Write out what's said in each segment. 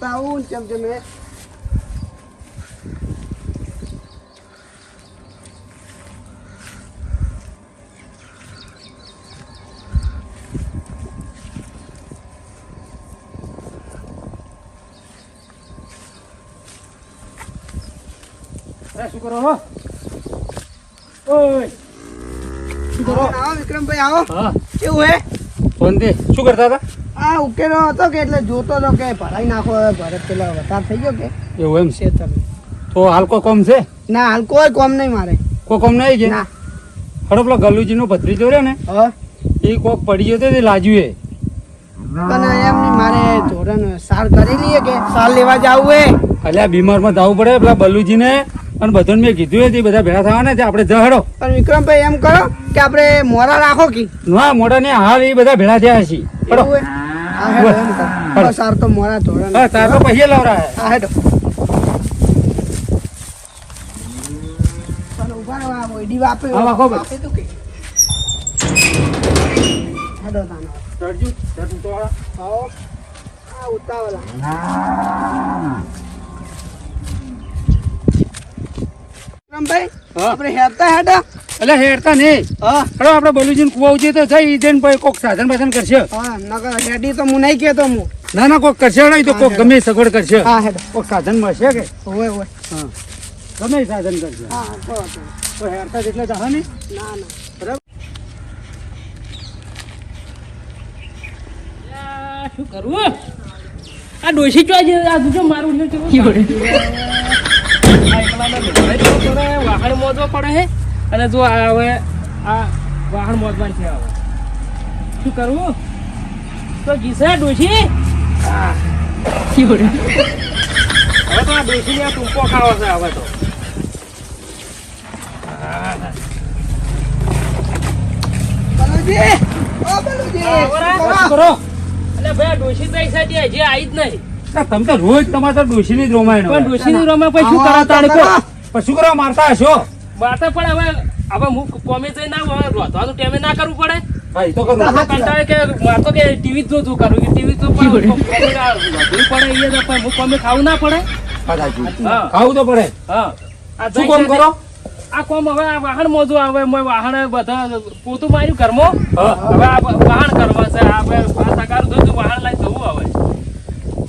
જોતા આવું ને ચમ ચમ એ અરે શું કરો હો ઓય શું કરો આવો, આવો વિક્રમભાઈ આવો હા કેવું હે ફોન દે શું કરતા હતા આ ઉકેલો હતો કે એટલે જોતો હતો કે ભરાઈ નાખો હવે ભરત પેલા વધાર થઈ ગયો કે? એવું એમ? છે તમે તો હાલ કોઈ કોમ છે? ના હાલ કોઈ કોમ નહીં મારે. કોઈ કોમ નહીં છે ના. હડો પેલો ગલુજીનો ભત્રીજો રહ્યો ને એ કોક પડી ગયો તે લાજ્યું પણ એમ નહીં મારે ધોરણ સાર કરી લઈએ કે? સાર લેવા જવું હે. અલ્યા બીમારમાં જવું પડે પેલા બલુજીને અને બધાને મેં કીધું એ બધા ભેળા થવાના છે આપણે જહડો પણ વિક્રમભાઈ એમ કરો કે આપણે મોરા રાખો કે? ના મોરા ને હાલ એ બધા ભેળા થયા છે હડો એવું હે? હા, હેડો, એમ કરો. હેડો. બસ સાર તો મોરા ધોરણ હા તાર તો પૈસા લાવરા હા હેડો પણ ઊભા રહો, આ ઓયડી વાપરી- હા, વાપરો ભાઈ. વાપરી તું કે? હેડો તાનો. આવો. આ ઉતાવળા. વિક્રમભાઈ, હા. આપણે હેડતા હેડો એટલે હેડતા નહીં. હા. હડો આપણે બલુજીને કુવા ઉજે તો જઈ જઈને ભાઈ કોક સાધન બાધન કરશે. હા નકર હેડી તો હું નહીં કહેતો હું. ના ના કોક કરશે નહીં તો કોક ગમે સગવડ કરશે. હા હેડ. કોક સાધન મળશે કે? હોય હોય. હા. ગમે સાધન કરશે. હા તો. હેરતા હેડતા જેટલા જહા નહીં ના ના. શું કરવું આ ડોશી ચો છે? આ દૂજો મારું વાહન મોજવો પડે હે. અને જો આ હવે આ વાહન મોજવાનું છે હવે. શું કરવું? તો જીસે ડોશી? હવે તો આ ડોશી ને ટૂંકો ખાવો છે હવે તો. બલુજી! ઓ બલુજી! આવરા. શું શું કરો? કરો. એટલે ભાઈ ડોશી તો એ આવી જ નહીં. તમે તો રોજ તમારે તો ડોશીની જ રોમાયણ પણ હોય. ડોશીની રમે પછી શું કરાતા પણ શું કરવા મારતા હશો? વાતે પણ હવે હવે હું કોમે જઈ ના હવે રોધવાનું ટાઈમે ના કરવું પડે. હા એ તો કરું કંટાળે કે મારે તો કે ટીવી જ જોતું કરું. કે ટીવી તો પણ વધવું પડે એ પણ હું કોમે ખાવું ના પડે. ખાવું તો પડે. હા. આ શું જઈ કરો? આ કોમ હવે આ વાહન મોજું આવે મેં વાહન બધા પોતું માર્યું ઘરમાં. હવે આ વાહન કરવા છે. વાહન લઈને જવું હવે.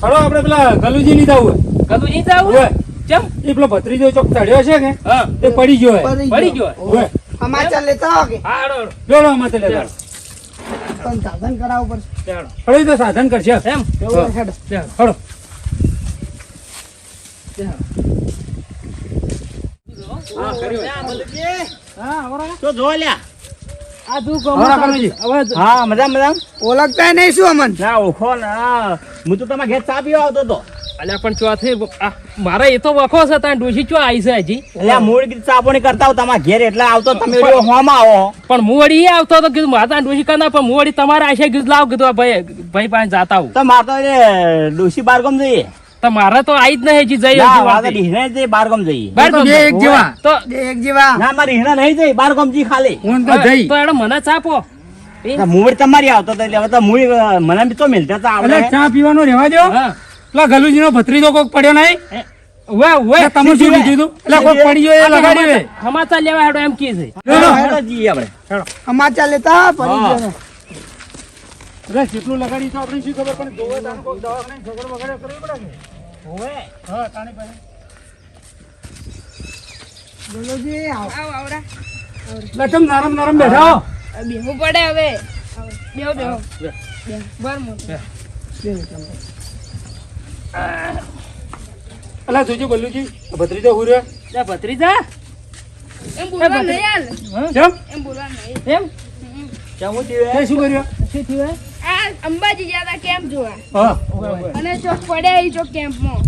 હળો આપણે પેલા ગલુજી હોય. કદું નહીં હોય. ચમ એ પેલો ભત્રીજો ચોક ચડ્યો છે કે એ પડી ગયો હે. પડી ગયો. સમાચાર લેતા હો કે હાડો. જોડો તે લેતા. પણ સાધન કરાવવું પડશે. હાડો. હળો તો સાધન કરશે. એમ? એવું હોય, હેડો. હળો હા કર્યું હા આવરા. તો જો લ્યા. આ તું આવરા કનુજી. હવે હા મજા મજા ઓળખતા નહીં શું અમન? ના ઓળખો ના. હું તો તમારા ઘેર ચા પીવા આવતો હતો. અલ્યા પણ ચોથે મારા એ તો વખો છે ત્યાં ડોશી ચો આવી છે હજી? એટલે મૂળ કીધું ચા કરતા હો તમારા ઘેર એટલે આવતો તમે જો આવો. પણ હું વળી આવતો હતો કીધું માતા ડોશી કરના પણ હું વળી તમારા આશે કીધું લાવ. કીધું ભાઈ ભાઈ પાસે જાતા આવું. તો મારે તો એ ડોશી બારગામ જઈએ. તો મારે તો આવી જ નહીં હજી જઈ ના હજી મારે તો વાંચી. ઢીહણે જઈએ બાર તો બે એક જેવા. તો બે એક જેવા. ના મારે ઢીહણે નહીં જઈ બારગામ જી ખાલી. હું તો જઈ. તો એડો મને ચાપો મૂળ તમારી આવતો એટલે હવે તો મૂળ મને બી તો મિલતા ચા પીવાનો રહેવા દો હા. પેલા ગલુજીનો ભત્રીજો કોક પડ્યો નહીં? વે વે એટલે તમે શું કીધું એટલે કોક પડી ગયો એ લગાડ્યું એ. સમાચાર લેવા હેડો એમ કે છે. લો, લો. હેડો જઈએ આપણે. સમાચાર લેતા પડી ગયો એટલે જેટલું લગાડી તો આપણે શું ખબર પણ જોવે તાનું કોક દવાખાને ઝઘડો વગેરે કરવી પડે કે? હા તાણી પાસે. બલુજી આવો. આવ આવડા. એટલે નરમ નરમ બેઠા બેહવું પડે હવે. બેહો બેહો. બર મોટું. બે એટલે જોજો બલ્લુજી ભત્રીજા હુર્યો લે ભત્રીજા? એમ બોલવા નહીં હાલ. કેમ એમ બોલવા નહીં એમ? કેમ થયું શું કર્યું? શું થયું આ અંબાજી ગયા હતા કેમ્પ જોવા. હા. અને ચોક પડ્યા એ ચોક કેમ્પમાં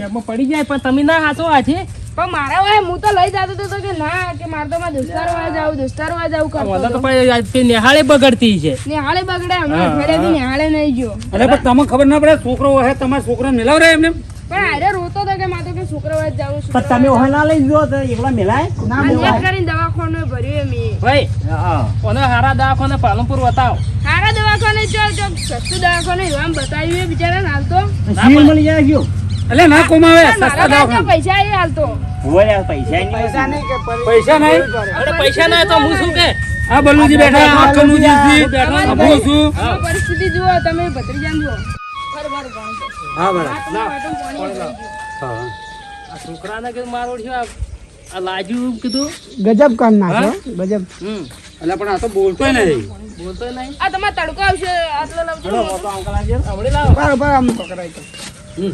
એમાં પડી જાય પણ તમે ના હાથો આ પણ મારા વાય હું તો લઈ જતો હતો કે ના કે મારે તો મારા દોસ્તાર વાય જાવ દોસ્તાર વાય જાવ કરતો તો આ તે નિહાળે બગડતી છે. નિહાળે બગડે હમણાં અઠવાડિયાથી નિહાળે નહીં ગયો. અરે પણ તમને ખબર ના પડે છોકરો હે તમારા છોકરા મિલાવ રહે એમને? પણ આરે રોતો હતો કે માતો કે શુક્રવાર જાવું પણ તમે ઓહે ના લઈ જો તો એકલા મેલાય? ના આ કરીને દવાખાને ભર્યું એમ ભાઈ હા. ઓને હારા દવાખાને પાલનપુર બતાવો. હારા દવાખાને જો જો સસ્તું દવાખાને એવા બતાવ્યું એ બિચારા હાલ તો. મળી જાય ગયો. એટલે ના કમાવે સસ્તા પાસે દવાખાના. પૈસા એ હાલ તો પૈસા નહીં. પૈસા નહીં કે પૈસા નહીં? અરે પૈસા ના તો હું શું કે? આ બલ્લુજી બેઠા આ કનુજી છે, બેઠો ભૂ છું. પરિસ્થિતિ જુઓ તમે ભત્રીજાન જુઓ. હા બરાબર. હા. આ છોકરાને કીધું મારો છે આ આ લાજુ કીધું? ગજબ કર નાખો ગજબ. હમ. એટલે પણ આ તો બોલતો નહીં. બોલતો નહીં? આ તમાર તડકો આવશે આટલો લાવજો. હમણાં લાવો. બરાબર આમ પકડાય તો. હમ.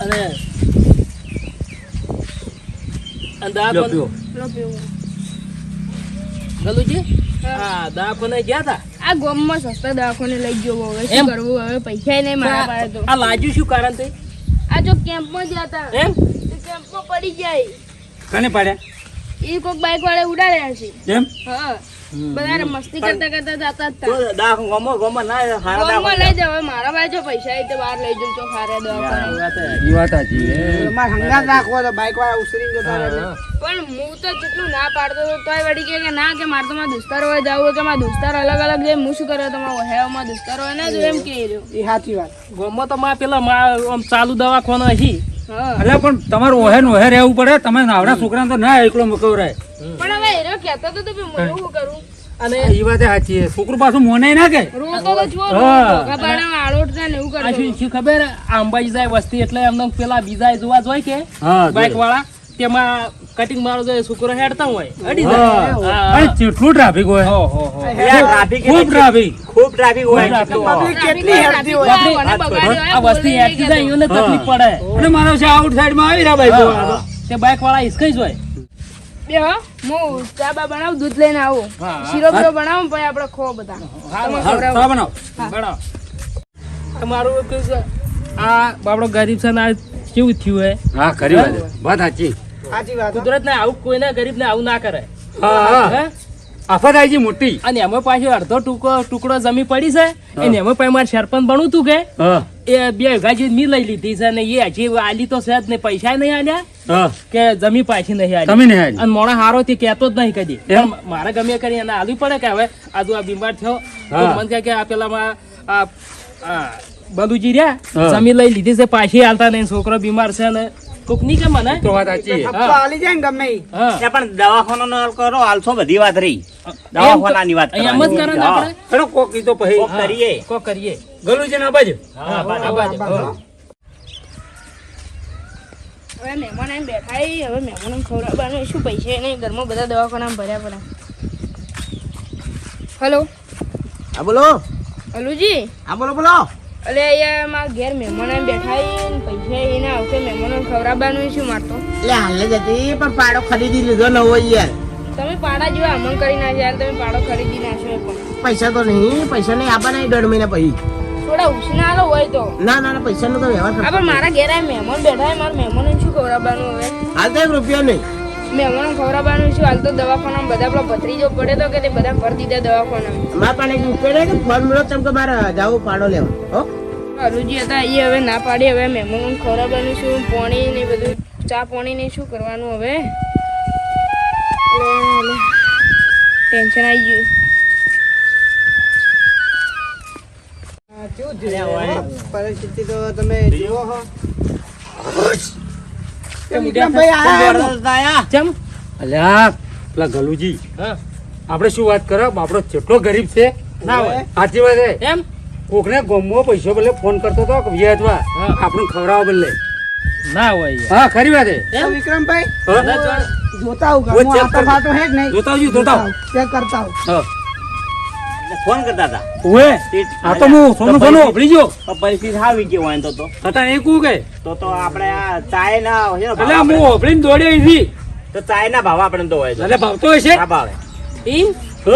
અને ગલુજી? હા. દવાખાને ગયા તા? આ ગામમાં સસ્તા દવાખાને લઈ ગયો હવે? શું કરવું? હવે પૈસા નહીં મારા પાસે તો. આ શું કારણ તે? આ જો કેમ્પમાં ગયા હતા એમ? તે કેમ્પમાં પડી જાય. કને પાડ્યા? એ કોઈક બાઈક વાળા ઉડાડ્યા છે. એમ? હા. બધા મસ્તી કરતા કરતા જતા હતા દા ગમો ગમો ના હારા ગામમાં લઈ જાવ મારા પાસે પૈસા તો બહાર લઈ જાઉં તો સારા દવાખાને વાત હે. એ વાત સાચી હંગાત રાખવો તો બાઈક વાળા ઉસરી જતા રહે પણ હું તો જેટલું ના પાડતો હતો તોય વળી કે ના કે મારે તો મારા દોસ્તાર હોય જવું કે મારા દોસ્તાર અલગ અલગ છે હું શું કર્યો તમારા હેવામાં દોસ્તાર હોય ને તો એમ કે રહ્યો. એ સાચી વાત. ગામમાં તો માં પેલા માં આમ ચાલુ દવાખાનો હી. હા. એટલે પણ તમારું ઓહે ને ઓહે રહેવું પડે. તમે નાવડા છોકરાને તો ના એકલો મુકવરાય પણ હવે કહેતો તો કે હું શું કરું. અને એ વાત સાચી છોકરું પાછું મોને ના કે રોતો તો છો હા. ભોગા પાડા આળોટ ને એવું આ શું શું ખબર? અંબાજી જાય વસ્તી એટલે એમને પેલા બીજા જોવા જોઈ કે? હા વાળા તેમાં કટિંગ મારો જોઈએ છોકરો હેડતા હોય. અડી જાય. કેટલું ટ્રાફિક હોય. હો, હો, હો. ટ્રાફિક ખૂબ ટ્રાફિક ખૂબ ટ્રાફિક હોય. પબ્લિક કેટલી હેરતી હોય. આ વસ્તી હેડતી જાય એને તકલીફ પડે. અને મારો છે આઉટ સાઈડમાં આવી રહ્યા બાઈક વાળા. તે બાઇક વાળા હિસકાઈ જ હોય. બે હું. ચા બા બનાવું દૂધ લઈને આવું. શીરો બીરો બનાવું પછી આપણે ખો બધા. બનાવો. તમારું આ ગરીબ છે ને કેવું થયું હે? હા ખરી વાત સાચી. સાચી વાત કુદરત ને આવું કોઈને ગરીબ ને આવું ના કરે. હા આફત આવી છે મોટી. અને એમાં પાછો અડધો ટુકડો ટુકડો જમી પડી છે. એને એમાં પછી મારે સરપંચ બનવું તું કે? હા. એ બે વીઘા જેવી લઈ લીધી છે ને એ હજી આલી તો છે જ નહીં પૈસા નહીં આલ્યા કે જમી પાછી નહીં આલી. તમે નહીં આવી અને મોણા હારો થી કહેતો જ નહીં કદી. મારે ગમે કરી એને આલવી પડે કે હવે આજુ આ બીમાર થયો. તો કહે કે આ પેલામાં આ આ બંધુજી રહ્યા જમીન લઈ લીધી છે પાછી હાલતા નહીં છોકરો બીમાર છે ને કોકની કે મને? તો વાત સાચી હાલી જાય ને ગમે એ પણ દવાખાનો નો કરો આલસો બધી વાત રહી. દવાખાનાની વાત એમ જ કરે આપણે? કોક કીધો પછી. કોક કરીએ. કોક કરીએ. ગલુજી ના બાજુ? હા બાજુ. હવે મહેમાન આવીને બેઠા ઈ, હવે મહેમાનોને ખવડાવવાનું શું પૈસા નહીં ઘરમાં બધા દવાખાના ભર્યા પડે. હલો? હા બોલો. હલુજી? હા બોલો બોલો. અલે અહીંયા મારા ઘેર મહેમાન આવીને બેઠા પૈસા એને આવશે મહેમાનોને ખવડાવવાનું શું મારતો એટલે હાલે જતી પણ પાડો ખરીદી લીધો નવો યાર. તમે પાડા જેવા અમણ કરી નાખ્યા યાર તમે પાડો ખરીદી નાખ્યો પણ. પૈસા તો નહીં પૈસા નહીં આપવાના દોઢ મહિના પછી. થોડા ઉછના આલો હોય તો. ના ના ના પૈસા નો તો વ્યવહાર હા મારા ઘેર આ મહેમાન બેઠા મારા મહેમાનોને શું ખવડાવવાનું હવે? હાલ તો રૂપિયા નહીં. મહેમાનો ખવડાવવાનું શું? હાલ તો દવાખાનામાં બધા પેલો ભત્રીજો પડે તો કે તે બધા ભરી દીધા દવાખાના મારા પાસે એક નહીં કે ફોન મળ્યો તેમ કે મારે જાવું પાડો લેવા. હો? અરુજી હતા એ હવે ના પાડી હવે મહેમાનોને ખવડાવવાનું શું? પાણી ને બધું ચા પાણી ને શું કરવાનું હવે? ટેન્શન આવી ગયું. પરિસ્થિતિ તો તમે જુઓ હો. આપણે શું વાત કરો? આપડો જેટલો ગરીબ છે. ના હોય. સાચી વાત છે. એમ? કોકને ગમવો પૈસો બદલે ફોન કરતો હતો કે વ્યાજવા ખવડાવો બદલે. ના હોય હા ખરી વાત છે. વિક્રમભાઈ. જોતા હું જોતા આવજો, જોતા ચેક કરતા હું હા. ફોન કરતા હતા. ઓએ આ તો હું સોનું સોનું વાપરી ગયો. તો પરિસ્થિતિ આવી ગયો હોય તો. તો હતા એ કુ કે? તો તો આપણે આ ચાય ના એટલે હું આપણે- દોડ્યો અહીંથી. તો ચાય ના ભાવ આપણે તો હોય એટલે ભાવ તો હશે? ના ભાવે. ઈ? હ.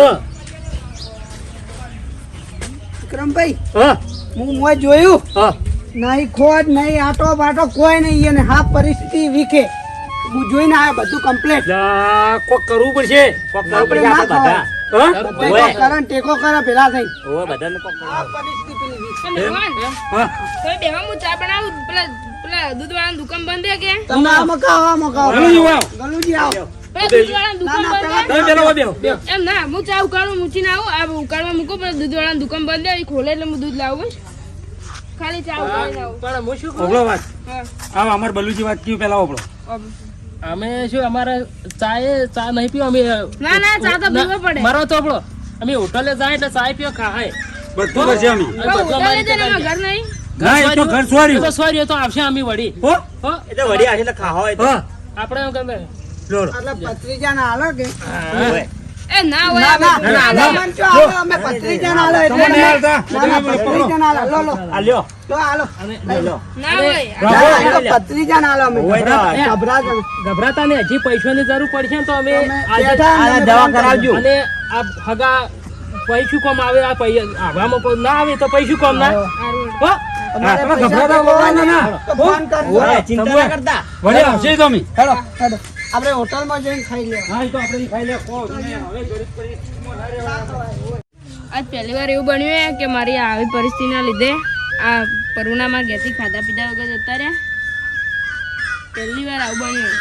વિક્રમભાઈ હા. હું મોય જોયું. હા. નહીં ખોટ નહીં આટો બાટો કોઈ નહીં. અને હા પરિસ્થિતિ વિખે. હું જોઈને આ બધું કમ્પ્લીટ લા, કોક કરવું પડશે. કોક કરવું પડશે બધા. હા ટેકો કરે ને ટેકો કરે પેલા થઈ ઓવે બધાને આ પરિસ્થિતિ લીધી. એ મહેમાન, હા. તોય બેહવા હું ચા બનાવું પેલા પેલા દૂધવાળાની દુકાન બંધ કે? તમે આ મકાવો આ મકાવો. ગલુજી. ગલુજી આવો. એમ ના હું ચા ઉકાળું મૂકીને આવું. આ ઉકાળવા મૂકું પેલા દૂધવાળાની દુકાન બંધ ખોલે એટલે હું દૂધ લાવું ખાલી ચા ઉકાળી લાવું પણ હું શું વાત. હા. અમાર બલુજી વાત કયું પેલા. અમે શું અમારે ચા એ ચા નહીં પીવો અમે ના ના ચા તો પીવો પડે મારો તો આપણો અમે હોટલે જાય એટલે ચા પીવો ખાય બધું કરશે અમે હોટલે જઈને એમાં ઘર નહીં ના એ તો ઘર તો સોરી તો આવશે અમે વળી હો હો એ તો વળી આવશે તો ખાવા હોય તો. આપણે એમ કહે લોડો એટલે ભત્રીજા ના હાલો કે એ ના હોય ના ના ના, ના, મને અમે ભત્રીજા ના હાલો એટલે તમને નહીં હાલતા. ના, ના, ભત્રીજા ના હાલો, લો, લો, આ લ્યો લો ના ના, ના, ના ગભરાતા ને હજી પૈસાની જરૂર પડશે ને તો અમે ને દવા કરાવજો. અને આ હગા પૈસું કોમ આવે આ આવામાં કોઈ ના આવે તો પૈસું કોમ ના? હો. અમારે તમે પૈસા ગભરાતા તો હોવાના ના. તો ફોન કરજો. ઓવે, ચિંતા ના કરતા. વળી આવશે તો અમે હેલો, હેલો. આપણે હોટલમાં જઈને ખાઈ લેવા. હા એ તો આપણે ખાઈ લે. ખો હવે ગરીબ પડી આજ પહેલી વાર એવું બન્યું કે મારી આવી પરિસ્થિતિના લીધે આ પરુણામાં ઘેરથી ખાધા પીધા વગર જતા રહ્યા. પહેલી વાર આવું બન્યું.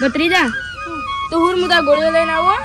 ભત્રીજા તો હું તાર ગોળીઓ લઈને આવો.